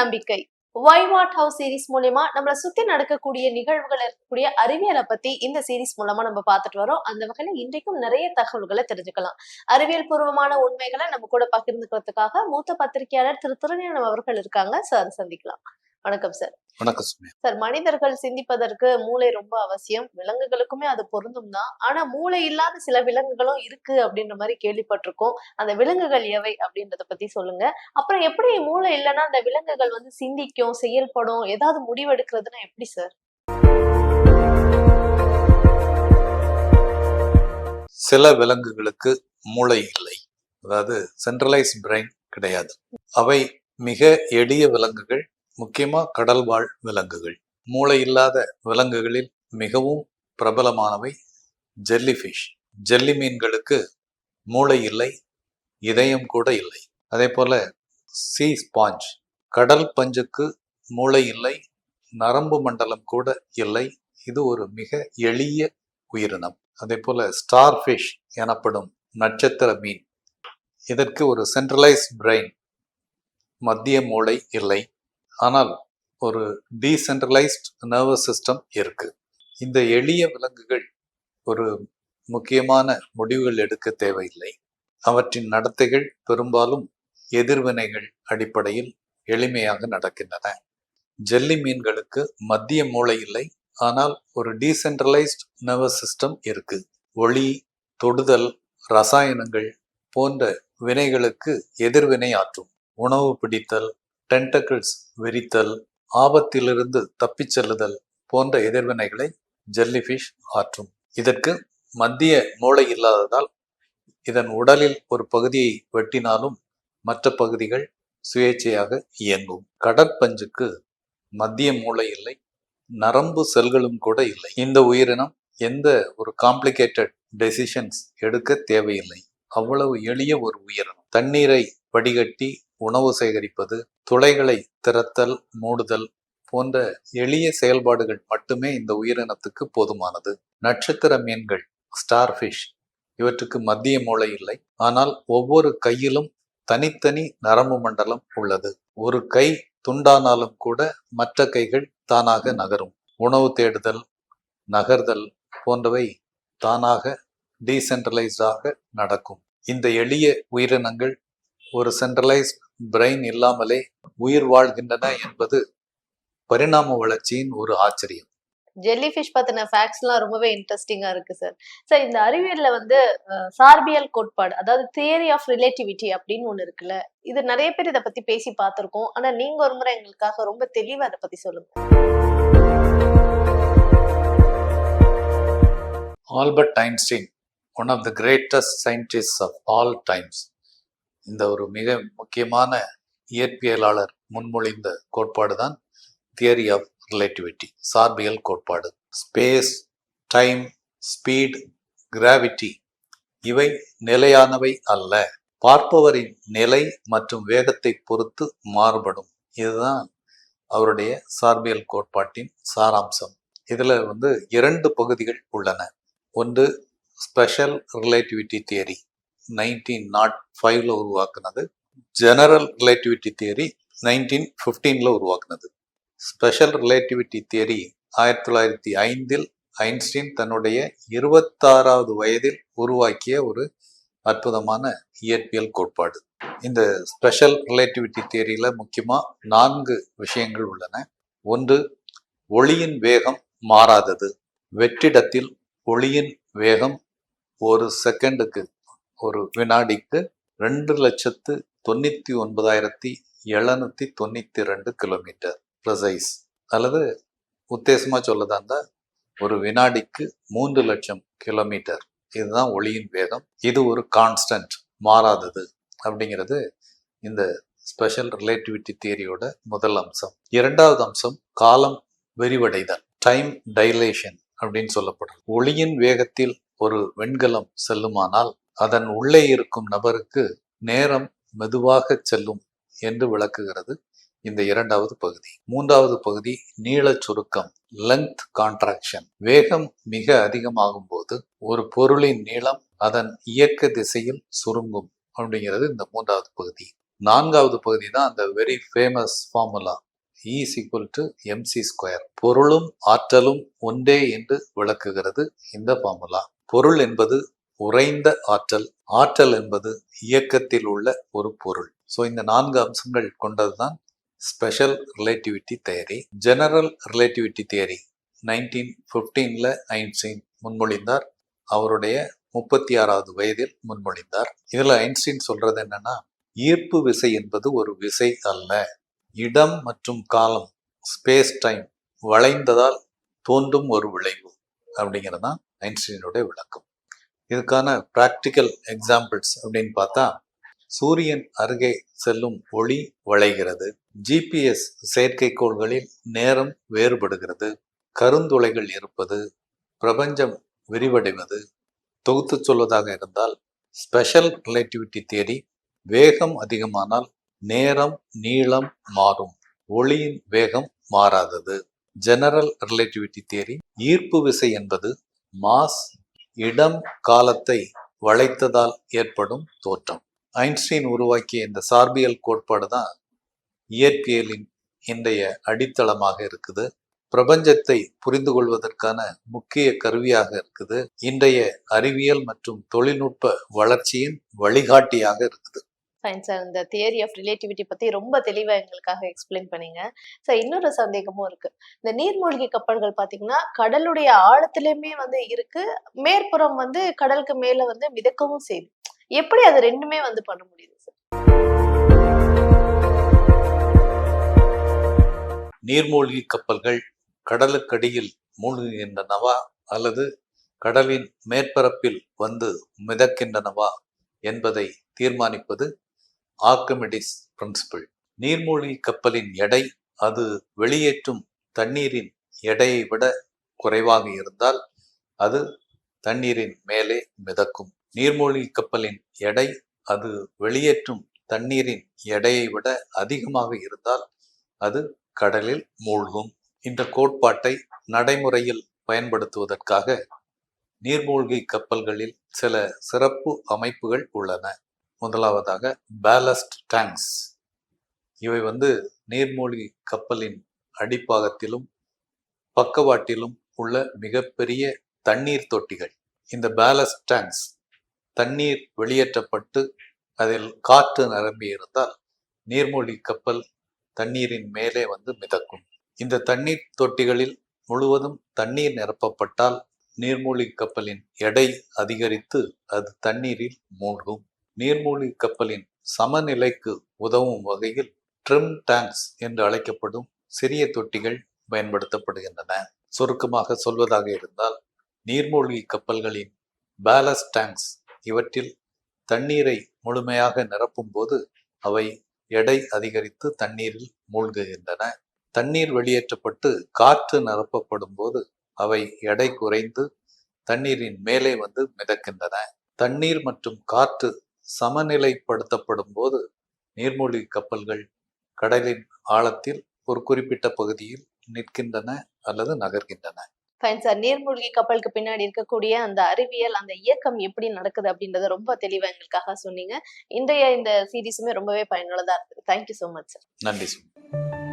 நம்பிக்கை. Why what house series மூலியமா நம்மளை சுத்தி நடக்கக்கூடிய நிகழ்வுகள் இருக்கக்கூடிய அறிவியலை பத்தி இந்த சீரிஸ் மூலமா நம்ம பார்த்துட்டு வரோம். அந்த வகையில இன்றைக்கும் நிறைய தகவல்களை தெரிஞ்சுக்கலாம். அறிவியல் பூர்வமான உண்மைகளை நம்ம கூட பகிர்ந்துக்கிறதுக்காக மூத்த பத்திரிகையாளர் திரு. திருநேனம் அவர்கள் இருக்காங்க. சார் சந்திக்கலாம். வணக்கம் சார் வணக்கம் சார் மனிதர்கள் சிந்திப்பதற்கு மூளை ரொம்ப அவசியம். விலங்குகளுக்குமே அது பொருந்தும் தான். ஆனா மூளை இல்லாத சில விலங்குகளும் இருக்கு அப்படின்ற மாதிரி கேள்விப்பட்டிருக்கோம். அந்த விலங்குகள் எவை அப்படின்றத பத்தி சொல்லுங்க. அப்புறம் எப்படி மூளை இல்லைன்னா அந்த விலங்குகள் வந்து சிந்திக்கும் செயல்படும் ஏதாவது முடிவெடுக்கிறதுனா எப்படி சார் சில விலங்குகளுக்கு மூளை இல்லை. அதாவது சென்ட்ரலைஸ் பிரெயின் கிடையாது. அவை மிக எளிய விலங்குகள் முக்கியமாக கடல்வாழ் விலங்குகள். மூளை இல்லாத விலங்குகளில் மிகவும் பிரபலமானவை ஜெல்லிஃபிஷ். ஜெல்லி மீன்களுக்கு மூளை இல்லை இதயம் கூட இல்லை. அதே போல் சீ ஸ்பாஞ்ச் கடல் பஞ்சுக்கு மூளை இல்லை நரம்பு மண்டலம் கூட இல்லை. இது ஒரு மிக எளிய உயிரினம். அதே போல் ஸ்டார் ஃபிஷ் எனப்படும் நட்சத்திர மீன். இதற்கு ஒரு சென்ட்ரலைஸ் பிரெயின் மத்திய மூளை இல்லை. ஆனால் ஒரு டீசென்ட்ரலைஸ்ட் நர்வஸ் சிஸ்டம் இருக்கு. இந்த எளிய விலங்குகள் ஒரு முக்கியமான முடிவுகள் எடுக்க தேவையில்லை. அவற்றின் நடத்தைகள் பெரும்பாலும் எதிர்வினைகள் அடிப்படையில் எளிமையாக நடக்கின்றன. ஜெல்லி மீன்களுக்கு மத்திய மூளை இல்லை ஆனால் ஒரு டீசென்ட்ரலைஸ்ட் நர்வஸ் சிஸ்டம் இருக்கு. ஒளி தொடுதல் ரசாயனங்கள் போன்ற வினைகளுக்கு எதிர்வினை ஆற்றும். உணவு பிடித்தல் டென்டக்கிள்ஸ் விரித்தல் ஆபத்திலிருந்து தப்பிச் செல்லுதல் போன்ற எதிர்வினைகளை ஜெல்லிஃபிஷ் ஆற்றும். இதற்கு மத்திய மூளை இல்லாததால் இதன் உடலில் ஒரு பகுதியை வெட்டினாலும் மற்ற பகுதிகள் சுயேட்சையாக இயங்கும். கடற்பஞ்சுக்கு மத்திய மூளை இல்லை நரம்பு செல்களும் கூட இல்லை. இந்த உயிரினம் எந்த ஒரு காம்ப்ளிகேட்டட் டெசிஷன்ஸ் எடுக்க தேவையில்லை. அவ்வளவு எளிய ஒரு உயிரினம். தண்ணீரை வடிகட்டி உணவு சேகரிப்பது துளைகளை திறத்தல் மூடுதல் போன்ற எளிய செயல்பாடுகள் மட்டுமே இந்த உயிரினத்துக்கு போதுமானது. நட்சத்திர மீன்கள் ஸ்டார்ஃபிஷ் இவற்றுக்கு மத்திய மூளை இல்லை. ஆனால் ஒவ்வொரு கையிலும் தனித்தனி நரம்பு மண்டலம் உள்ளது. ஒரு கை துண்டானாலும் கூட மற்ற கைகள் தானாக நகரும். உணவு தேடுதல் நகர்தல் போன்றவை தானாக டீசென்ட்ரலைஸ்டாக நடக்கும். இந்த எளிய உயிரினங்கள் ஒரு சென்ட்ரலைஸ்ட் பிரெயின் இல்லாமலே உயிர் வாழ்கின்றன என்பது பரிணாம வளர்ச்சியின் ஒரு ஆச்சரியம். ஜெல்லி ஃபிஷ் பத்தின ஃபேக்ட்ஸ் எல்லாம் ரொம்பவே இன்ட்ரெஸ்டிங்கா இருக்கு சார் சார் இந்த அறிவியல்ல வந்து சார்பியல் கோட்பாடு அதாவது தியரி ஆஃப் ரிலேட்டிவிட்டி அப்படின்னு ஒண்ணு இருக்குல்ல இது நிறைய பேர் இதை பத்தி பேசி பார்த்திருக்கோம். ஆனா நீங்க ஒரு முறை எங்களுக்காக ரொம்ப தெளிவா அதை பத்தி சொல்லுங்க. Albert Einstein one of the greatest scientist of all times இந்த ஒரு மிக முக்கியமான இயற்பியலாளர் முன்மொழிந்த கோட்பாடு தான் தியரி ஆஃப் ரிலேட்டிவிட்டி சார்பியல் கோட்பாடு. ஸ்பேஸ் டைம் ஸ்பீட் கிராவிட்டி இவை நிலையானவை அல்ல. பார்ப்பவரின் நிலை மற்றும் வேகத்தை பொறுத்து மாறுபடும். இதுதான் அவருடைய சார்பியல் கோட்பாட்டின் சாராம்சம். இதில் வந்து இரண்டு பகுதிகள் உள்ளன. ஒன்று special relativity theory nineteen nought ஃபைவ்ல உருவாக்குனது. ஜெனரல் ரிலேட்டிவிட்டி தியரி நைன்டீன் ஃபிஃப்டீன்ல உருவாக்குனது. ஸ்பெஷல் ரிலேட்டிவிட்டி தியரி ஆயிரத்தி தொள்ளாயிரத்தி ஐந்தில் ஐன்ஸ்டீன் தன்னுடைய இருபத்தாறாவது வயதில் உருவாக்கிய ஒரு அற்புதமான இயற்பியல் கோட்பாடு. இந்த ஸ்பெஷல் ரிலேட்டிவிட்டி தியரியில முக்கியமாக நான்கு விஷயங்கள் உள்ளன. ஒன்று ஒளியின் வேகம் மாறாதது. வெற்றிடத்தில் ஒளியின் வேகம் ஒரு செகண்டுக்கு ஒரு வினாடிக்கு ரெண்டு லட்சத்து தொண்ணூத்தி ஒன்பதாயிரத்தி எழுநூத்தி தொண்ணூத்தி ரெண்டு கிலோமீட்டர் ப்ரசைஸ் அல்லது உத்தேசமா சொல்லதா இருந்தால் ஒரு வினாடிக்கு மூன்று லட்சம் கிலோமீட்டர் இதுதான் ஒளியின் வேகம். இது ஒரு கான்ஸ்டன்ட் மாறாதது அப்படிங்கிறது இந்த ஸ்பெஷல் ரிலேட்டிவிட்டி தியரியோட முதல் அம்சம். இரண்டாவது அம்சம் காலம் விரிவடைதல் டைம் டைலேஷன் அப்படின்னு சொல்லப்படுறது ஒளியின் வேகத்தில் ஒரு வெண்கலம் செல்லுமானால் அதன் உள்ளே இருக்கும் நபருக்கு நேரம் மெதுவாக செல்லும் என்று விளக்குகிறது இந்த இரண்டாவது பகுதி. மூன்றாவது பகுதி நீள சுருக்கம் லென்த் கான்ட்ராக்ஷன் வேகம் மிக அதிகமாகும் போது ஒரு பொருளின் நீளம் அதன் இயக்க திசையில் சுருங்கும் அப்படிங்கிறது இந்த மூன்றாவது பகுதி. நான்காவது பகுதி தான் அந்த very famous formula is equal to MC square பொருளும் ஆற்றலும் ஒன்றே என்று விளக்குகிறது இந்த ஃபார்முலா பொருள் என்பது உறைந்த ஆற்றல். ஆற்றல் என்பது இயக்கத்தில் உள்ள ஒரு பொருள். ஸோ இந்த நான்கு அம்சங்கள் கொண்டதுதான் special relativity theory general relativity theory nineteen ஃபிஃப்டீனில் Einstein முன்மொழிந்தார். அவருடைய முப்பத்தி ஆறாவது வயதில் முன்மொழிந்தார். இதில் ஐன்ஸ்டீன் சொல்றது என்னன்னா ஈர்ப்பு விசை என்பது ஒரு விசை அல்ல. இடம் மற்றும் காலம் ஸ்பேஸ் டைம் வளைந்ததால் தோன்றும் ஒரு விளைவு. அப்படிங்கிறது தான் ஐன்ஸ்டீனுடைய விளக்கம். இதுக்கான ப்ராக்டிக்கல் எக்ஸாம்பிள்ஸ் அப்படின்னு பார்த்தா சூரியன் அருகே செல்லும் ஒளி வளைகிறது. ஜிபிஎஸ் செயற்கைக்கோள்களில் நேரம் வேறுபடுகிறது. கருந்துளைகள் இருப்பது பிரபஞ்சம் விரிவடைவது தொகுத்து சொல்வதாக இருந்தால் ஸ்பெஷல் ரிலேட்டிவிட்டி தியரி வேகம் அதிகமானால் நேரம் நீளம் மாறும். ஒளியின் வேகம் மாறாதது. ஜெனரல் ரிலேட்டிவிட்டி தியரி ஈர்ப்பு விசை என்பது மாஸ் இடம் காலத்தை வளைத்ததால் ஏற்படும் தோற்றம். ஐன்ஸ்டீன் உருவாக்கிய இந்த சார்பியல் கோட்பாடு தான் இயற்பியலின் இன்றைய அடித்தளமாக இருக்குது. பிரபஞ்சத்தை புரிந்து கொள்வதற்கான முக்கிய கருவியாக இருக்குது. இன்றைய அறிவியல் மற்றும் தொழில்நுட்ப வளர்ச்சியின் வழிகாட்டியாக இருக்குது. ஃபைன் சார் இந்த தியரி ஆஃப் ரிலேட்டிவிட்டி பத்தி ரொம்ப தெளிவாக எங்களுக்காக எக்ஸ்பிளைன் பண்ணீங்க. சார் இன்னொரு சந்தேகமும் இருக்கு. இந்த நீர்மூழ்கி கப்பல்கள் பாத்தீங்கன்னா கடலுடைய ஆழத்துலேயுமே வந்து இருக்கு. மேற்புறம் வந்து கடலுக்கு மேல வந்து மிதக்கவும் செய்யுது எப்படி அது ரெண்டுமே வந்து பண்ண முடியுது சார் நீர்மூழ்கி கப்பல்கள் கடலுக்கடியில் மூழ்குகின்றனவா? அல்லது கடலின் மேற்பரப்பில் வந்து மிதக்கின்றனவா? என்பதை தீர்மானிப்பது ஆர்கமிடிஸ் பிரின்சிபிள் நீர்மூழ்கி கப்பலின் எடை அது வெளியேற்றும் தண்ணீரின் எடையை விட குறைவாக இருந்தால் அது தண்ணீரின் மேலே மிதக்கும். நீர்மூழ்கி கப்பலின் எடை அது வெளியேற்றும் தண்ணீரின் எடையை விட அதிகமாக இருந்தால் அது கடலில் மூழ்கும். இந்த கோட்பாட்டை நடைமுறையில் பயன்படுத்துவதற்காக நீர்மூழ்கி கப்பல்களில் சில சிறப்பு அமைப்புகள் உள்ளன. முதலாவதாக பேலஸ்ட் டேங்க்ஸ் இவை வந்து நீர்மூழ்கி கப்பலின் அடிப்பாகத்திலும் பக்கவாட்டிலும் உள்ள மிகப்பெரிய தண்ணீர் தொட்டிகள். இந்த பேலஸ்ட் டேங்க்ஸ் தண்ணீர் வெளியேற்றப்பட்டு அதில் காற்று நிரம்பி இருந்தால் நீர்மூழ்கி கப்பல் தண்ணீரின் மேலே வந்து மிதக்கும். இந்த தண்ணீர் தொட்டிகளில் முழுவதும் தண்ணீர் நிரப்பப்பட்டால் நீர்மூழ்கி கப்பலின் எடை அதிகரித்து அது தண்ணீரில் மூழ்கும். நீர்மூழ்கி கப்பலின் சமநிலைக்கு உதவும் வகையில் ட்ரிம் டேங்க்ஸ் என்று அழைக்கப்படும் சிறிய தொட்டிகள் பயன்படுத்தப்படுகின்றன. சுருக்கமாக சொல்வதாக இருந்தால் நீர்மூழ்கி கப்பல்களின் பேலஸ்ட் டேங்க்ஸ் இவற்றில் தண்ணீரை முழுமையாக நிரப்பும் போது அவை எடை அதிகரித்து தண்ணீரில் மூழ்குகின்றன. தண்ணீர் வெளியேற்றப்பட்டு காற்று நிரப்பப்படும் போது அவை எடை குறைந்து தண்ணீரின் மேலே வந்து மிதக்கின்றன. தண்ணீர் மற்றும் காற்று சமநிலைப்படுத்தப்படும் போது நீர்மூழ்கி கப்பல்கள் கடலின் ஆழத்தில் ஒரு குறிப்பிட்ட பகுதியில் நிற்கின்றன அல்லது நகர்கின்றன. ஃபைன் சார் நீர்மூழ்கி கப்பலுக்கு பின்னாடி இருக்கக்கூடிய அந்த அறிவியல் அந்த இயக்கம் எப்படி நடக்குது அப்படின்றத ரொம்ப தெளிவா எங்களுக்காக சொன்னீங்க. இன்றைய இந்த சீரீஸுமே ரொம்பவே பயனுள்ளதா இருக்குது thank you so much sir நன்றி சுமி